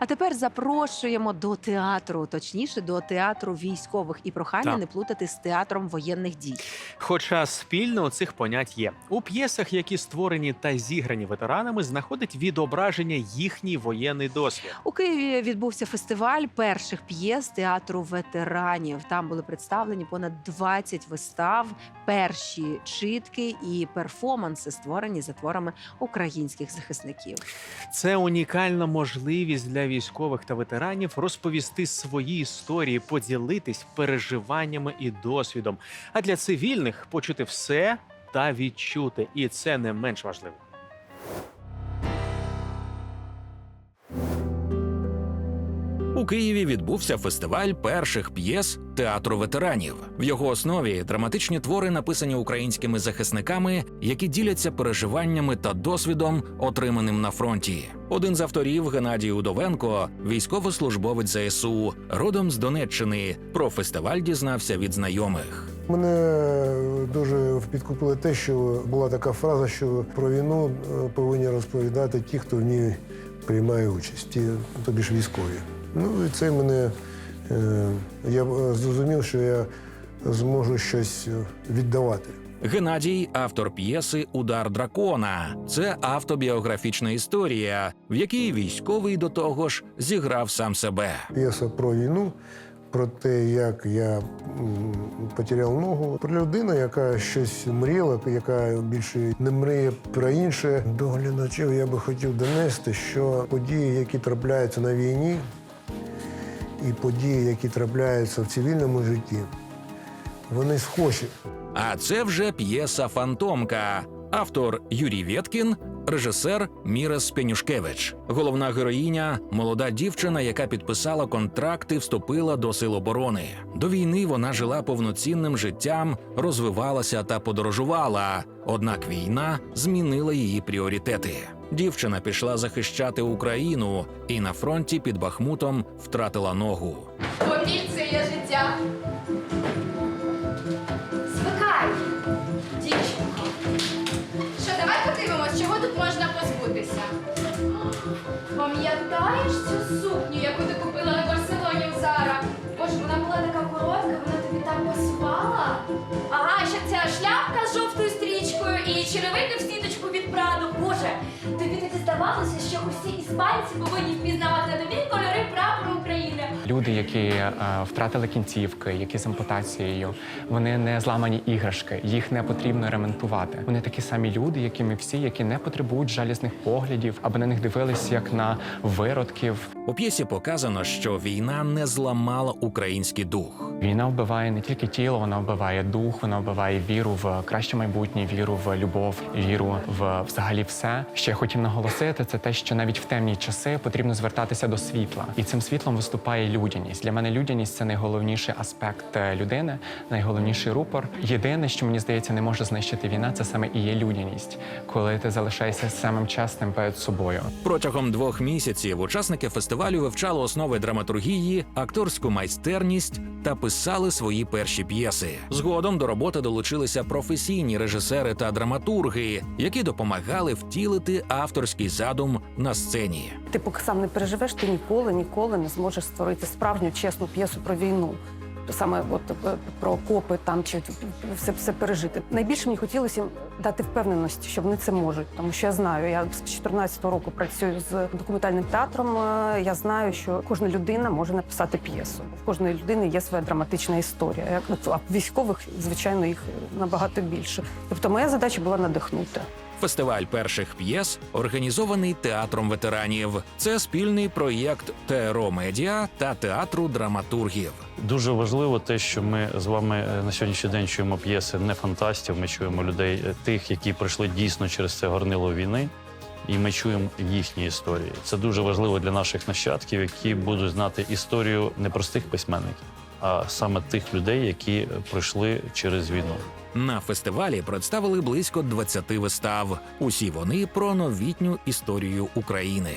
А тепер запрошуємо до театру, точніше до театру військових і прохання Так. не плутати з театром воєнних дій. Хоча спільно у цих понять є у п'єсах, які створені та зіграні ветеранами, знаходить відображення їхній воєнний досвід. У Києві відбувся фестиваль перших п'єс театру ветеранів. Там були представлені понад 20 вистав, перші читки і перформанси, створені за творами українських захисників. Це унікальна можливість для військових та ветеранів розповісти свої історії, поділитись переживаннями і досвідом. А для цивільних почути все та відчути, і це не менш важливо. У Києві відбувся фестиваль перших п'єс театру ветеранів. В його основі драматичні твори, написані українськими захисниками, які діляться переживаннями та досвідом, отриманим на фронті. Один з авторів Геннадій Удовенко, військовослужбовець ЗСУ, родом з Донеччини. Про фестиваль дізнався від знайомих. Мене дуже підкупило те, що була така фраза, що про війну е, повинні розповідати ті, хто в ній приймає участь, ті, тобі ж військові. Ну і це мене е, я е, зрозумів, що я зможу щось е, віддавати. Геннадій автор п'єси Удар дракона. Це автобіографічна історія, в якій військовий до того ж зіграв сам себе. П'єса про війну, про те, як я потеряв ногу. Про людину, яка щось мріяла, яка більше не мріє про інше. До глядачів я би хотів донести, що події, які трапляються на війні, і події, які трапляються в цивільному житті, вони схожі. А це вже п'єса Фантомка. Автор Юрій Вєткін, режисер Мірас Пенюшкевич. Головна героїня молода дівчина, яка підписала контракт і вступила до сил оборони. До війни вона жила повноцінним життям, розвивалася та подорожувала. Однак війна змінила її пріоритети. Дівчина пішла захищати Україну і на фронті під Бахмутом втратила ногу. Бо це є життя. Звикай, дівчинко. Що, давай подивимось, чого тут можна позбутися. Пам'ятаєш цю сукню, яку ти купила на Барселоні в Зара? Боже, вона була така коротка, вона тобі так пасувала. Ага, ще ця шляпка з жовтою стрічкою і черевики в сіточку від Праду. Боже, тобі тоді здавалося, що усі іспанці повинні впізнавати на тобі кольори прапору. Люди, які е, втратили кінцівки, які з ампутацією, вони не зламані іграшки, їх не потрібно ремонтувати. Вони такі самі люди, як і ми всі, які не потребують жалісних поглядів, аби на них дивились як на виродків. У п'єсі показано, що війна не зламала український дух. Війна вбиває не тільки тіло, вона вбиває дух, вона вбиває віру в краще майбутнє, віру в любов, віру в взагалі все. Що я хотів наголосити, це те, що навіть в темні часи потрібно звертатися до світла, і цим світлом виступає людяність. Для мене людяність це найголовніший аспект е, людини, найголовніший рупор. Єдине, що мені здається, не може знищити війна, це саме і є людяність, коли ти залишаєшся самим чесним перед собою. Протягом двох місяців учасники фестивалю вивчали основи драматургії, акторську майстерність та писали свої перші п'єси. Згодом до роботи долучилися професійні режисери та драматурги, які допомагали втілити авторський задум на сцені. Ти поки сам не переживеш, ти ніколи, ніколи не зможеш створити справжню чесну п'єсу про війну. Саме от е, про окопи там чи все, все пережити. Найбільше мені хотілося дати впевненості, що вони це можуть. Тому що я знаю, я з 14 року працюю з документальним театром. е, Я знаю, що кожна людина може написати п'єсу. В кожної людини є своя драматична історія. Як а військових, звичайно, їх набагато більше. Тобто, моя задача була надихнути. Фестиваль перших п'єс організований театром ветеранів. Це спільний проєкт ТРО Медіа та театру драматургів. Дуже важливо те, що ми з вами е, на сьогоднішній день чуємо п'єси не фантастів. Ми чуємо людей, е, тих, які пройшли дійсно через це горнило війни, і ми чуємо їхні історії. Це дуже важливо для наших нащадків, які будуть знати історію не простих письменників, а саме тих людей, які пройшли через війну. На фестивалі представили близько 20 вистав. Усі вони про новітню історію України.